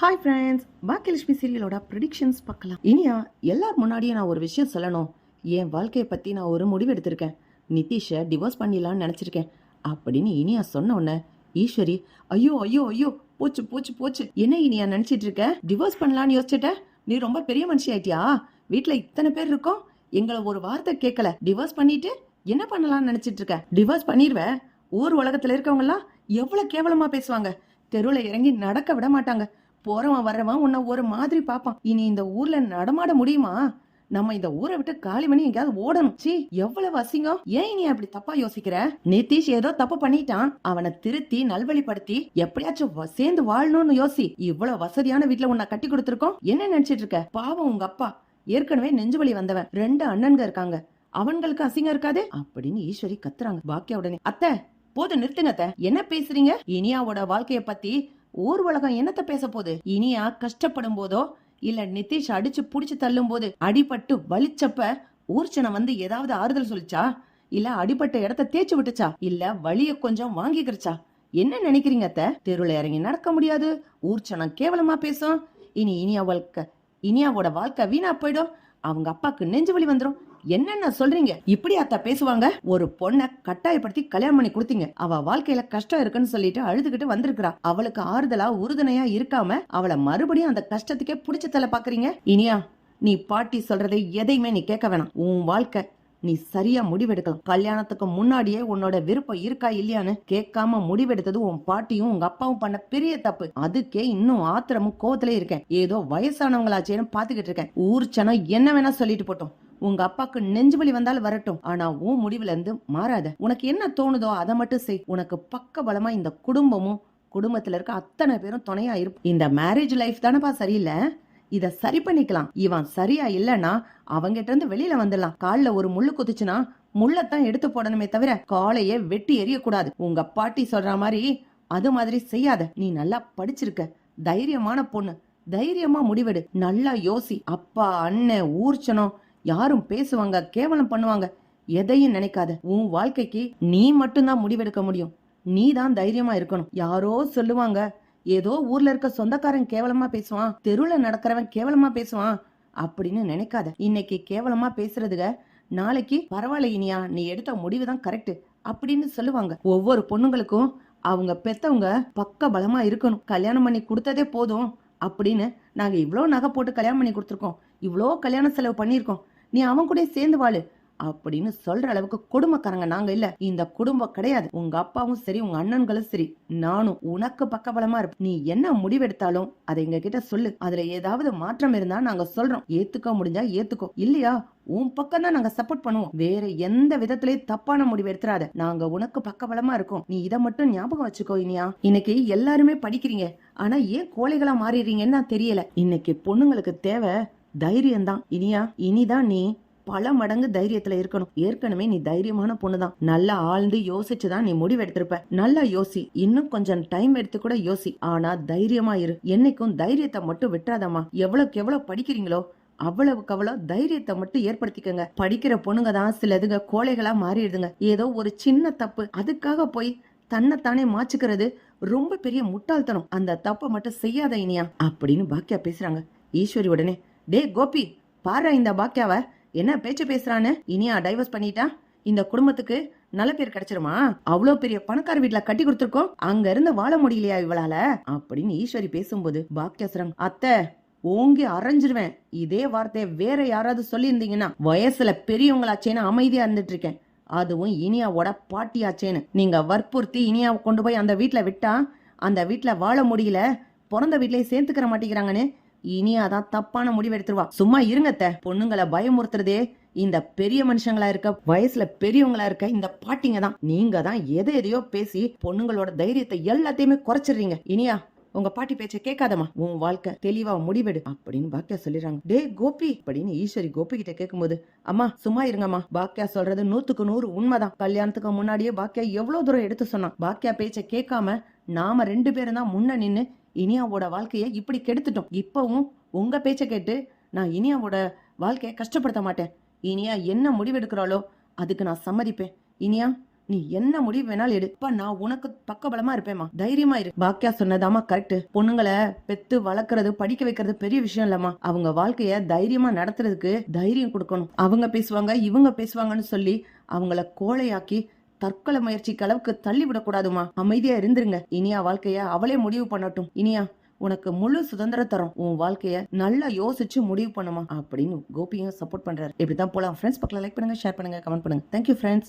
Hi friends Baakiyalakshmi சீரியலோட predictions பார்க்கலாம். இனியா எல்லார் முன்னாடியும் நான் ஒரு விஷயம் சொல்லணும். என் வாழ்க்கையை பற்றி நான் ஒரு முடிவு எடுத்திருக்கேன். நிதிஷை டிவோர்ஸ் பண்ணிடலான்னு நினச்சிருக்கேன். அப்படின்னு இனியா சொன்ன உடனே ஈஸ்வரி ஐயோ ஐயோ ஐயோ போச்சு போச்சு போச்சு. என்ன இனியா நினச்சிட்டு இருக்க? டிவோர்ஸ் பண்ணலான்னு யோசிச்சுட்ட? நீ ரொம்ப பெரிய மனுஷி ஆயிட்டியா? வீட்டில் இத்தனை பேர் இருக்கோம். எங்களை ஒரு வார்த்தை கேட்கல. டிவோர்ஸ் பண்ணிட்டு என்ன பண்ணலாம்னு நினச்சிட்டு இருக்க? டிவோர்ஸ் பண்ணிடுவேன் ஊர் உலகத்தில் இருக்கவங்கலாம் எவ்வளோ கேவலமாக பேசுவாங்க. தெருவில் இறங்கி நடக்க விட மாட்டாங்க. போறவன் வர்றவன் உன்னை ஒரு மாதிரி பார்ப்பான். இனி இந்த ஊர்ல நடமாட முடியுமா? நம்ம இந்த ஊரை விட்டு காலி பண்ணி எங்கேயாவது ஓடணும். சி எவ்வளவு அசிங்கம். ஏன் நீ அப்படி தப்பா யோசிக்கிற? நிதிஷ் ஏதோ தப்பு பண்ணிட்டான். அவனை திருத்தி நல்வழிப்படுத்தி எப்படியாச்சும் சேர்ந்து வாழணும்னு யோசி. இவ்வளவு வசதியான வீட்டுல உன்னை கட்டி கொடுத்துருக்கோம். என்ன நினைச்சிட்டு இருக்க? பாவம் உங்க அப்பா. ஏற்கனவே நெஞ்சு வலி வந்தவன். ரெண்டு அண்ணன்க இருக்காங்க. அவன்களுக்கு அசிங்கம் இருக்காது? அப்படின்னு ஈஸ்வரி கத்துறாங்க. பாக்கியா உடனே அத்தை போது நிறுத்துங்க அத்தை. என்ன பேசுறீங்க? இனியாவோட வாழ்க்கைய பத்தி ஊர் உலகம் என்னத்த பேச போகுது? இனியா கஷ்டப்படும் போதோ இல்ல நிதிஷ் அடிச்சு புடிச்சு தள்ளும் போது அடிபட்டு வலிச்சப்ப ஊர்ச்சனை வந்து ஏதாவது ஆறுதல் சொல்லிச்சா? இல்ல அடிபட்ட இடத்த தேய்ச்சு விட்டுச்சா? இல்ல வலிய கொஞ்சம் வாங்கிக்கிறச்சா என்ன நினைக்கிறீங்க அத்த? தெருவுல இறங்கி நடக்க முடியாது. ஊர்ச்சனம் கேவலமா பேசும். இனி இனியா வாழ்க்கை இனியாவோட வாழ்க்கை வீணா போயிடும். அவங்க அப்பாக்கு நெஞ்சு வலி வந்துரும். என்னென்ன சொல்றீங்க? இப்படி அத்தா பேசுவாங்க? ஒரு பொண்ணை கட்டாயப்படுத்தி கல்யாணம் பண்ணி கொடுத்தீங்க. அவ வாழ்க்கையில கஷ்டம் இருக்குன்னு சொல்லிட்டு அழுதுகிட்டு வந்திருக்கிறா. அவளுக்கு ஆறுதலா உறுதுணையா இருக்காம அவளை மறுபடியும் அந்த கஷ்டத்துக்கே பிடிச்ச தலை பாக்குறீங்க? இனியா நீ பாட்டி சொல்றதை எதையுமே நீ கேட்க வேணாம். உன் வாழ்க்கை நீ சரியா முடிவெடுக்கலாம். கல்யாணத்துக்கு முன்னாடியே உன்னோட விருப்பம் இருக்கா இல்லையான்னு கேட்காம முடிவெடுத்தது உன் பாட்டியும் உங்க அப்பாவும் பண்ண பெரிய தப்பு. அதுக்கே இன்னும் ஆத்திரமும் கோவத்திலே இருக்கேன். ஏதோ வயசானவங்களாச்சேன்னு பாத்துக்கிட்டு இருக்கேன். ஊர் சனம் என்ன வேணா சொல்லிட்டு போட்டோம். உங்க அப்பாக்கு நெஞ்சு வலி வந்தாலும் வரட்டும். ஆனா உன் முடிவுல இருந்து மாறாத. உனக்கு என்ன தோணுதோ அதை மட்டும் செய். உனக்கு பக்க பலமா இந்த குடும்பமும் குடும்பத்துல இருக்க அத்தனை பேரும் துணையா இருப்போம் இந்த மேரேஜ் லைஃப் தானப்பா சரியில்லை? இத சரி பண்ணிக்கலாம். இவன் சரியா இல்லனா அவங்கிட்ட இருந்து வெளியில வந்துடலாம். கால்ல ஒரு முள்ளு குத்துச்சுன்னா முள்ளத்தான் எடுத்து போடணுமே தவிர காலையே வெட்டி எறியக்கூடாது. உங்க பாட்டி சொல்ற மாதிரி அது மாதிரி செய்யாத. நீ நல்லா படிச்சிருக்க. தைரியமான பொண்ணு. தைரியமா முடிவெடு. நல்லா யோசி. அப்பா அண்ணன் ஊர்ச்சனம் யாரும் பேசுவாங்க கேவலம் பண்ணுவாங்க. எதையும் நினைக்காத. உன் வாழ்க்கைக்கு நீ மட்டும்தான் முடிவெடுக்க முடியும். நீ தான் தைரியமா இருக்கணும். யாரோ சொல்லுவாங்க ஏதோ ஊர்ல இருக்க சொந்தக்காரன் கேவலமா பேசுவான் தெருவுல நடக்கிறவன் கேவலமா பேசுவான் அப்படின்னு நினைக்காத. இன்னைக்கு கேவலமா பேசுறதுக நாளைக்கு பரவாயில்ல இனியா நீ எடுத்த முடிவு தான் கரெக்ட் அப்படின்னு சொல்லுவாங்க. ஒவ்வொரு பொண்ணுங்களுக்கும் அவங்க பெத்தவங்க பக்க பலமா இருக்கணும். கல்யாணம் பண்ணி கொடுத்ததே போதும் அப்படின்னு நாங்க இவ்வளோ நகை போட்டு கல்யாணம் பண்ணி கொடுத்துருக்கோம். இவ்வளோ கல்யாண செலவு பண்ணியிருக்கோம். நீ அவன் கூட சேர்ந்து வாழு. அப்படின்னு சொல்ற அளவுக்கு குடும்பக்காரங்க நாங்க இல்ல. இந்த குடும்பம் கிடையாது. உங்க அப்பாவும் சரி உங்க அண்ணன்களும் சரி. நானும் உனக்கு பக்கபலமா இருப்பேன். நீ என்ன முடிவெடுத்தாலும் அதை எங்க கிட்ட சொல்லு. அதுல ஏதாவது மாற்றம் இருந்தா நாங்க சொல்றோம். ஏத்துக்க முடிஞ்சா ஏத்துக்கோ. இல்லையா? உன் பக்கம் தான் நாங்க சப்போர்ட் பண்ணுவோம். வேற எந்த விதத்திலயும் தப்பான முடிவு எடுத்துறாத. நாங்க உனக்கு பக்கபலமா இருக்கோம். நீ இதை மட்டும் ஞாபகம் வச்சுக்கோ இனியா. இன்னைக்கு எல்லாருமே படிக்கிறீங்க. ஆனா ஏன் கோழைகளா மாறிடுறீங்கன்னு தெரியல. இன்னைக்கு பொண்ணுங்களுக்கு தேவை தைரியம்தான். இனியா இனிதான் நீ பல மடங்கு தைரியத்துல இருக்கணும். ஏற்கனவே நீ தைரியமான பொண்ணுதான். நல்லா ஆழ்ந்து யோசிச்சுதான் நீ முடிவெடுத்திருப்ப. நல்லா யோசி. இன்னும் கொஞ்சம் டைம் எடுத்து கூட யோசி. ஆனா தைரியமா இரு. என்னைக்கும் தைரியத்தை மட்டும் விட்டுறாதம்மா. எவ்வளவுக்கு எவ்வளவு படிக்கிறீங்களோ அவ்வளவுக்கு அவ்வளவு தைரியத்தை மட்டும் ஏற்படுத்திக்கங்க. படிக்கிற பொண்ணுங்க தான் சிலதுங்க கோழைகளா மாறிடுதுங்க. ஏதோ ஒரு சின்ன தப்பு. அதுக்காக போய் தன்னைத்தானே மாச்சுக்கிறது ரொம்ப பெரிய முட்டாள்தனம். அந்த தப்பை மட்டும் செய்யாத இனியா. அப்படின்னு பாக்கியா பேசுறாங்க. ஈஸ்வரி உடனே டே கோபி பாரு இந்த பாக்கியாவ. என்ன பேச்சு பேசுறான்னு? இனியா டைவர்ஸ் பண்ணிட்டா? இந்த குடும்பத்துக்கு நல்ல பேர் கிடைச்சிருமா? அவ்வளோ பெரிய பணக்கார வீட்டுல கட்டி கொடுத்துருக்கோம். அங்க இருந்து வாழ முடியலையா இவளால? அப்படின்னு ஈஸ்வரி பேசும்போது பாக்கியா அத்தை ஓங்கி அரைஞ்சிருவேன். இதே வார்த்தையை வேற யாராவது சொல்லியிருந்தீங்கன்னா வயசுல பெரியவங்களாச்சேன்னு அமைதியா இருந்துட்டு இருக்கேன் அதுவும் இனியாவோட பாட்டியாச்சேன்னு. நீங்க வற்புறுத்தி இனியாவை கொண்டு போய் அந்த வீட்டுல விட்டா அந்த வீட்டுல வாழ முடியல பிறந்த வீட்லயே சேர்த்துக்கிற மாட்டேங்கிறாங்கன்னு இனியா தான் தப்பான முடிவு எடுத்துருவா. சும்மா இருங்கத்த பொண்ணுங்களை பயமுறுத்துறதே இந்த பெரிய மனுஷங்களா இருக்க வயசுல பெரியவங்களா இருக்க இந்த பாட்டிங்க தான். நீங்க தான் எதை எதையோ பேசி பொண்ணுங்களோட தைரியத்தை எல்லாத்தையுமே குறைச்சிடுறீங்க. இனியா உங்க பாட்டி பேச்ச கேட்காதம்மா. உன் வாழ்க்கை தெளிவா முடிவெடு அப்படின்னு பாக்கியா சொல்லிடுறாங்க. டே கோபி அப்படின்னு ஈஸ்வரி கோபி கிட்ட கேட்கும்போது அம்மா சும்மா இருங்கம்மா. பாக்கியா சொல்றது நூத்துக்கு நூறு உண்மைதான். கல்யாணத்துக்கு முன்னாடியே பாக்கியா எவ்வளவு தூரம் எடுத்து சொன்னான். பாக்கியா பேச்ச கேட்காம நாம ரெண்டு பேரும் தான் முன்ன நின்று இனியாவோட வாழ்க்கையை இப்படி கெடுத்துட்டோம். இப்பவும் உங்க பேச்ச கேட்டு நான் இனியாவோட வாழ்க்கையை கஷ்டப்படுத்த மாட்டேன். இனியா என்ன முடிவெடுக்கிறாளோ அதுக்கு நான் சம்மதிப்பேன். இனியா நீ என்ன முடிவு வேணாலும் எடுப்பா நான் உனக்கு பக்கபலமா இருப்பேம்மா. தைரியமா இரு. பாக்கியா சொன்னதாமா கரெக்ட் பொண்ணுங்களை பெத்து வளர்க்கறது படிக்க வைக்கிறது பெரிய விஷயம் இல்லம்மா. அவங்க வாழ்க்கைய தைரியமா நடத்துறதுக்கு தைரியம் கொடுக்கணும். அவங்க பேசுவாங்க இவங்க பேசுவாங்கன்னு சொல்லி அவங்கள கோழையாக்கி தற்கொலை முயற்சிக்கு அளவுக்கு தள்ளி விடக்கூடாதுமா அமைதியா இருந்துருங்க. இனியா வாழ்க்கைய அவளே முடிவு பண்ணட்டும். இனியா உனக்கு முழு சுதந்திர தரும். உன் வாழ்க்கைய நல்லா யோசிச்சு முடிவு பண்ணுமா. அப்படின்னு கோபியும் சப்போர்ட் பண்றாரு. இப்படிதான் போலாம். ஃப்ரெண்ட்ஸ் பக்கத்துல லைக் பண்ணுங்க ஷேர் பண்ணுங்க கமெண்ட் பண்ணுங்க. Thank you friends